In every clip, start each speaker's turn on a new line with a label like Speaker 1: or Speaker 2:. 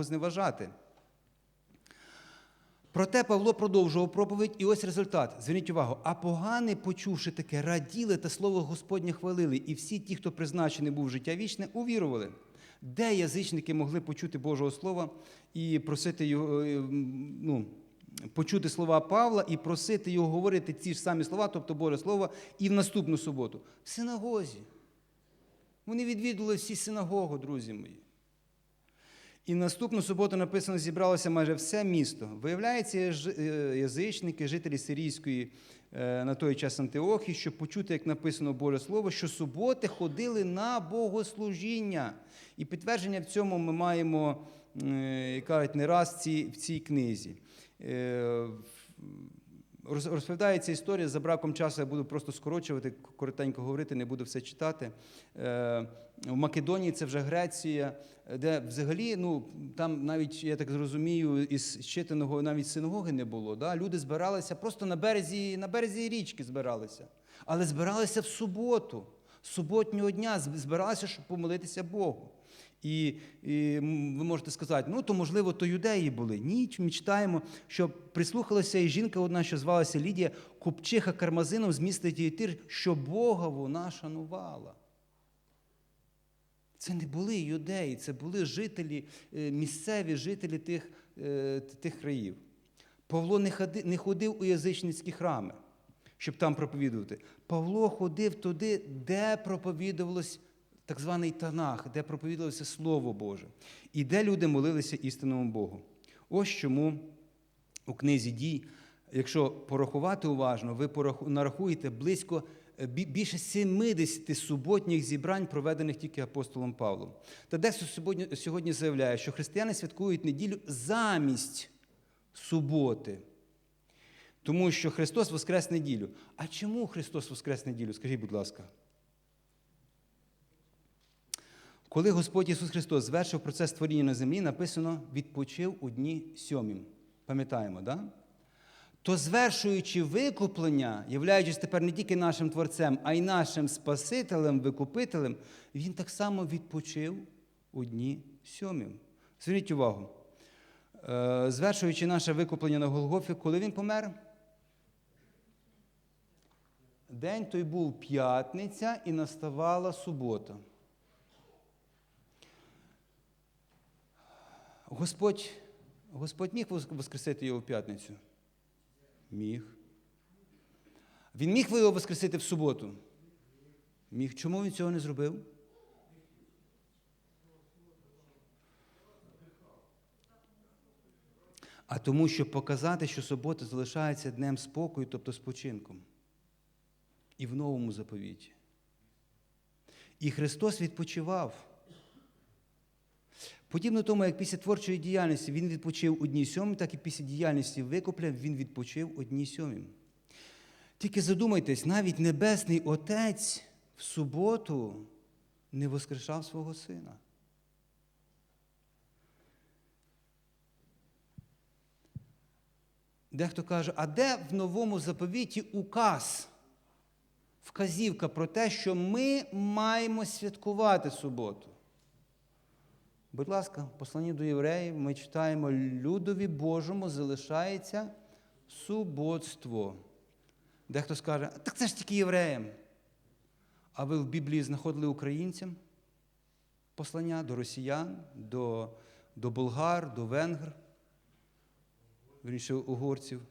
Speaker 1: зневажати. Проте Павло продовжував проповідь, і ось результат. Зверніть увагу, а погани, почувши таке, раділи та слово Господнє хвалили, і всі ті, хто призначений був життя вічне, увірували. Де язичники могли почути Божого Слова і просити його, е, ну, почути слова Павла і просити його говорити ці ж самі слова, тобто Боже Слово, і в наступну суботу? В синагозі. Вони відвідували всі синагогу, друзі мої. І наступну суботу написано, зібралося майже все місто. Виявляється, е, язичники, жителі сирійської е, на той час Антиохії, щоб почути, як написано Боже Слово, що суботи ходили на богослужіння. І підтвердження в цьому ми маємо, е, кажуть, не раз в цій книзі. Роз- Розповідається історія за браком часу, я буду просто скорочувати, коротенько говорити, не буду все читати. Е, В Македонії це вже Греція, де взагалі, ну там навіть, я так зрозумію, із читаного навіть синагоги не було. Да? Люди збиралися просто на березі, на березі річки збиралися. Але збиралися в суботу, суботнього дня збиралися, щоб помолитися Богу. І, і ви можете сказати, ну то можливо, то юдеї були. Ні, ми читаємо, що прислухалася і жінка одна, що звалася Лідія, купчиха кармазином з міста Тієтир, що Бога вона шанувала. Це не були юдеї, це були жителі, е, місцеві жителі тих, е, тих країв. Павло не ходив у язичницькі храми, щоб там проповідувати. Павло ходив туди, де проповідувалось так званий Танах, де проповідувалося Слово Боже, і де люди молилися істинному Богу. Ось чому у книзі дій, якщо порахувати уважно, ви нарахуєте близько е, більше 70 суботніх зібрань, проведених тільки апостолом Павлом. Та дехто сьогодні заявляє, що християни святкують неділю замість суботи. Тому що Христос воскрес неділю. А чому Христос воскрес неділю? Скажіть, будь ласка. Коли Господь Ісус Христос звершив процес творіння на землі, написано відпочив у дні сьомім. Пам'ятаємо, да? То звершуючи викуплення, являючись тепер не тільки нашим Творцем, а й нашим Спасителем, Викупителем, Він так само відпочив у дні сьомім. Зверніть увагу. Е, Звершуючи наше викуплення на Голгофі, коли він помер? День той був п'ятниця і наставала субота. Господь, Господь міг воскресити його в п'ятницю? Міг. Він міг його воскресити в суботу? Міг. Чому він цього не зробив? А тому, щоб показати, що субота залишається днем спокою, тобто спочинком. І в новому заповіті. І Христос відпочивав. Подібно тому, як після творчої діяльності він відпочив одній сьомій, так і після діяльності викупля він відпочив одній сьомім. Тільки задумайтесь, навіть Небесний Отець в суботу не воскрешав свого сина. Дехто каже, а де в новому заповіті указ? Вказівка про те, що ми маємо святкувати суботу. Будь ласка, в посланні до євреїв ми читаємо, людові Божому залишається суботство. Дехто скаже, так це ж тільки євреям. А ви в Біблії знаходили українцям послання до росіян, до, до болгар, до венгр, вірніше угорців.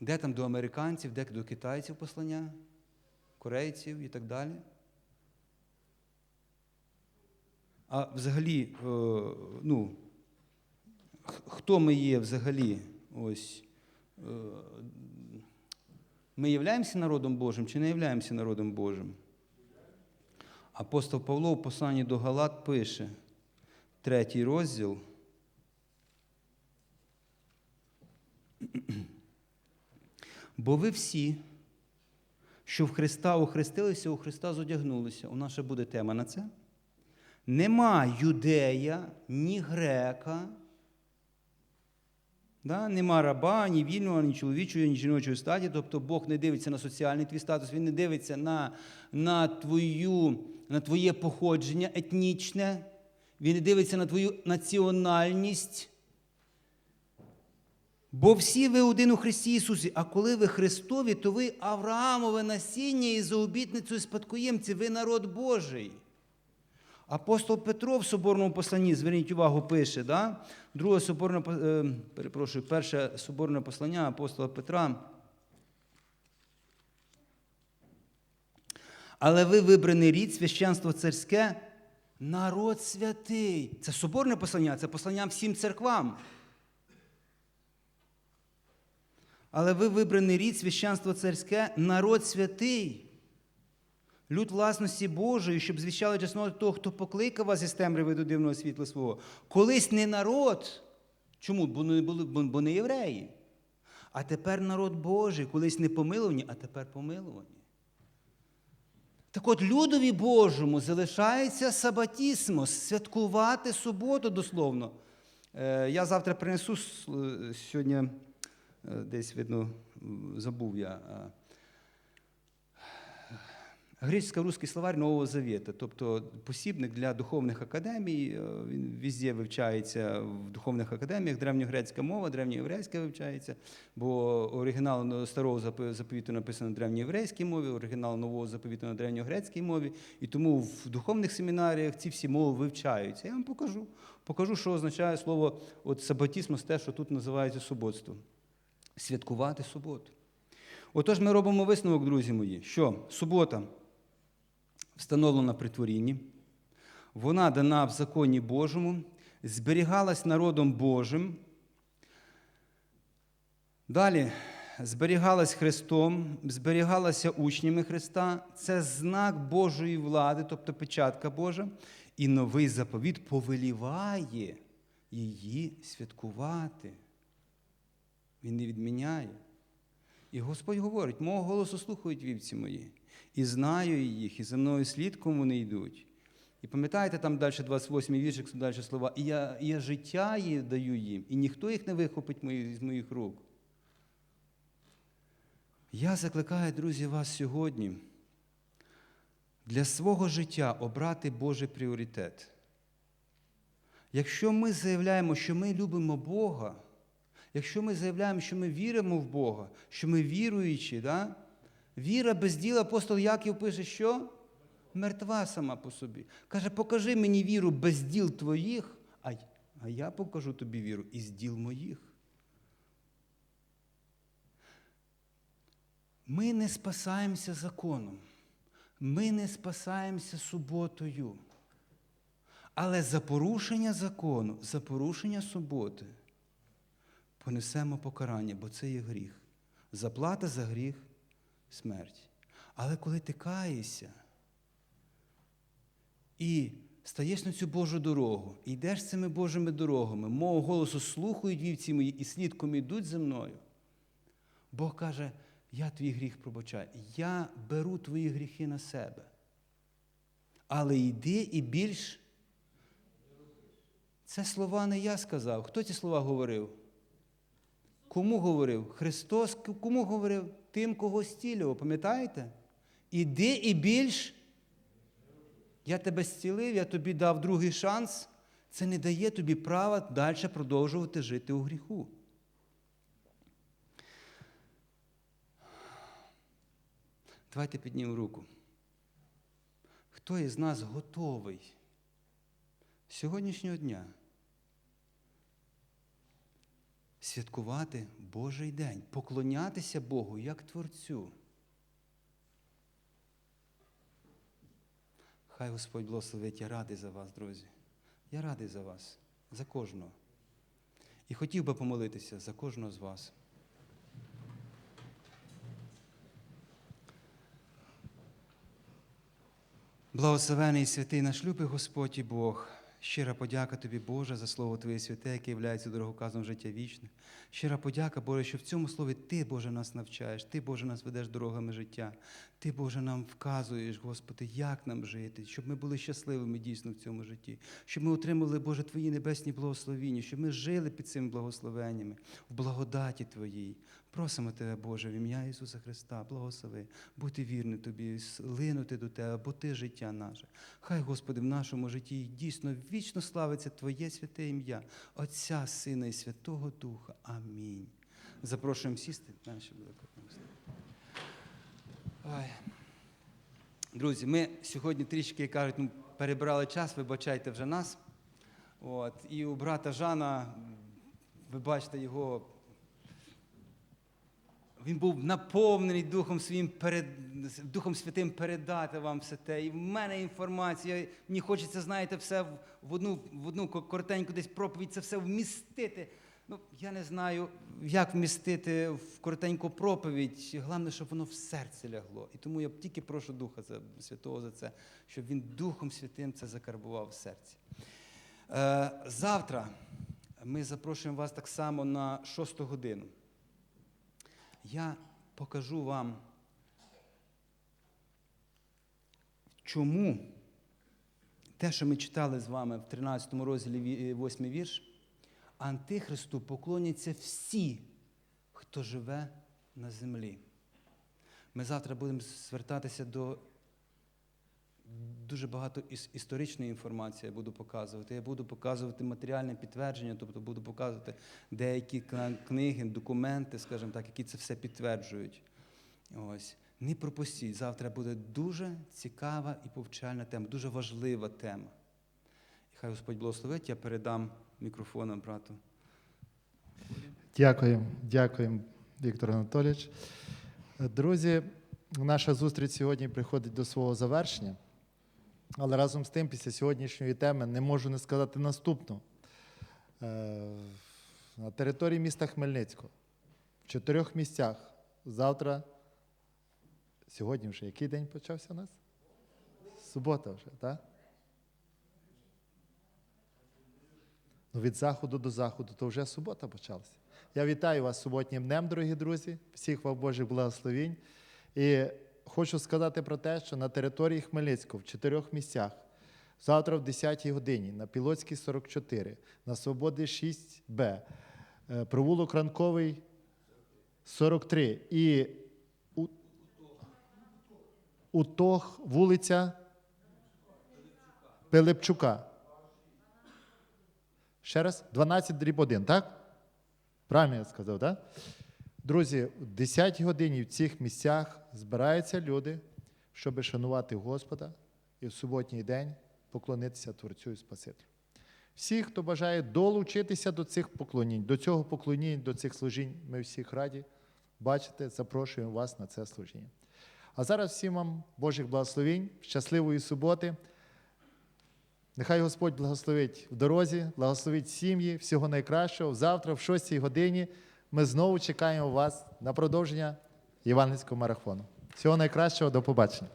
Speaker 1: Де там до американців, де до китайців послання, корейців і так далі. А взагалі, е, ну, хто ми є взагалі? Ось, е, ми являємося народом Божим чи не являємося народом Божим? Апостол Павло в посланні до Галат пише, третій розділ. Бо ви всі, що в Христа охрестилися, у Христа зодягнулися. У нас ще буде тема на це. Нема юдея, ні грека, да? нема раба, ні вільного, ні чоловічої, ні жіночої статі. Тобто Бог не дивиться на соціальний твій статус, Він не дивиться на, на, твою, на твоє походження етнічне. Він не дивиться на твою національність. Бо всі ви один у Христі Ісусі, а коли ви Христові, то ви Авраамове насіння і за обітницею спадкоємці, ви народ Божий. Апостол Петро в Соборному посланні, зверніть увагу, пише, да? друге соборне, е, перепрошую, перше соборне послання апостола Петра. Але ви вибраний рід, священство царське, народ святий. Це соборне послання, це послання всім церквам. Але ви вибраний рід, священство царське, народ святий. Люд власності Божої, щоб звіщали чесноти того, хто покликав вас із темряви до дивного світла свого. Колись не народ. Чому? Бо не, були, бо- не євреї. А тепер народ Божий, колись не помилувані, а тепер помилувані. Так от людові Божому залишається сабатісмо, святкувати суботу дословно. Е, Я завтра принесу е, сьогодні, е, десь видно, забув я. Греческо-русський словарь Нового Завета, тобто посібник для духовних академій, е, він везде вивчається в духовних академіях, древньогрецька мова, древньоєврейська вивчається, бо оригінал старого заповіту написано на древньоєврейській мові, оригінал нового заповіту на древньогрецькій мові, і тому в духовних семінаріях ці всі мови вивчаються. Я вам покажу. Покажу, що означає слово от сабатісмос, те, що тут називається суботством. Святкувати суботу. Отож, ми робимо висновок, друзі мої, що субота встановлена при творінні, вона дана в законі Божому, зберігалась народом Божим. Далі зберігалась Христом, зберігалася учнями Христа. Це знак Божої влади, тобто печатка Божа. І новий заповіт повеліває її святкувати. Він не відміняє. І Господь говорить: мого голосу слухають вівці мої, і знаю їх, і за мною слідком вони йдуть. І пам'ятаєте, там далі 28 й віршик, далі слова, і я, і я життя їй даю їм, і ніхто їх не вихопить з моїх рук. Я закликаю, друзі, вас сьогодні для свого життя обрати Божий пріоритет. Якщо ми заявляємо, що ми любимо Бога, якщо ми заявляємо, що ми віримо в Бога, що ми віруючі, да? віра без діла, апостол Яків пише, що? Мертва сама по собі. Каже, покажи мені віру без діл твоїх, а, я покажу тобі віру із діл моїх. Ми не спасаємося законом, ми не спасаємося суботою. Але за порушення закону, за порушення суботи понесемо покарання, бо це є гріх. Заплата за гріх смерть. Але коли ти каєшся і стаєш на цю Божу дорогу, і йдеш цими Божими дорогами, мого голосу слухають вівці мої і слідком ідуть за мною, Бог каже, я твій гріх пробачаю, я беру твої гріхи на себе. Але йди і більш. Це слова не я сказав. Хто ці слова говорив? Кому говорив? Христос кому говорив? Тим, кого стілював, пам'ятаєте? Іди і більш. Я тебе зцілив, я тобі дав другий шанс. Це не дає тобі права далі продовжувати жити у гріху. Давайте піднімемо руку. Хто із нас готовий сьогоднішнього дня святкувати Божий день, поклонятися Богу як Творцю? Хай Господь благословить, я радий за вас, друзі. Я радий за вас, за кожного. І хотів би помолитися за кожного з вас. Благословений святий наш любий Господь і Бог. Щира подяка тобі, Боже, за слово Твоє святе, яке є дороговказом життя вічне. Щира подяка, Боже, що в цьому слові Ти, Боже, нас навчаєш, Ти, Боже, нас ведеш дорогами життя. Ти, Боже, нам вказуєш, Господи, як нам жити, щоб ми були щасливими дійсно в цьому житті, щоб ми отримали, Боже, Твої небесні благословіння, щоб ми жили під цими благословеннями, в благодаті Твоїй. Просимо Тебе, Боже, в ім'я Ісуса Христа, благослови, бути вірним Тобі, линути до Тебе, бо Ти життя наше. Хай, Господи, в нашому житті дійсно вічно славиться Твоє святе ім'я, Отця, Сина і Святого Духа. Амінь. Запрошуємо сісти. Наші. Ой. Друзі, ми сьогодні трішки кажуть, ну, перебрали час, вибачайте вже нас. От. І у брата Жана, ви бачите його, він був наповнений Духом Своїм перед, Духом Святим передати вам все те. І в мене інформація, мені хочеться, знаєте, все в- одну, в одну коротеньку десь проповідь, це все вмістити. Ну, я не знаю, як вмістити в коротеньку проповідь. Головне, щоб воно в серці лягло. І тому я тільки прошу Духа Святого за це, щоб він Духом Святим це закарбував в серці. Е, завтра ми запрошуємо вас так само на 6 годину. Я покажу вам, чому те, що ми читали з вами в 13 розділі 8 вірш, Антихристу поклоняться всі, хто живе на землі. Ми завтра будемо звертатися до дуже багато іс- історичної інформації я буду показувати. Я буду показувати матеріальне підтвердження, тобто буду показувати деякі книги, документи, скажімо так, які це все підтверджують. Ось. Не пропустіть. Завтра буде дуже цікава і повчальна тема, дуже важлива тема. І хай Господь благословить, я передам мікрофон брату.
Speaker 2: Дякуємо, дякуємо, Віктор Анатолійович. Друзі, наша зустріч сьогодні приходить до свого завершення. Але разом з тим, після сьогоднішньої теми не можу не сказати наступну. Е, На території міста Хмельницького в чотирьох місцях завтра, сьогодні вже який день почався у нас? Субота вже, так? Ну, від заходу до заходу, то вже субота почалася. Я вітаю вас суботнім днем, дорогі друзі, всіх вам Божих благословінь. І хочу сказати про те, що на території Хмельницького в чотирьох місцях, завтра в 10-й годині, на Пілоцькій 44, на Свободи 6Б, е, провулок Ранковий 43 і Утох, вулиця Пилипчука. Ще раз, 12 дріб 1, так? Правильно я сказав, так? Друзі, в 10 годині в цих місцях збираються люди, щоб шанувати Господа і в суботній день поклонитися Творцю і Спасителю. Всі, хто бажає долучитися до цих поклонінь, до цього поклоніння, до цих служінь, ми всіх раді бачите, запрошуємо вас на це служіння. А зараз всім вам Божих благословінь, щасливої суботи. Нехай Господь благословить в дорозі, благословить сім'ї, всього найкращого. Завтра, в 6 годині, ми знову чекаємо вас на продовження євангельського марафону. Всього найкращого, до побачення.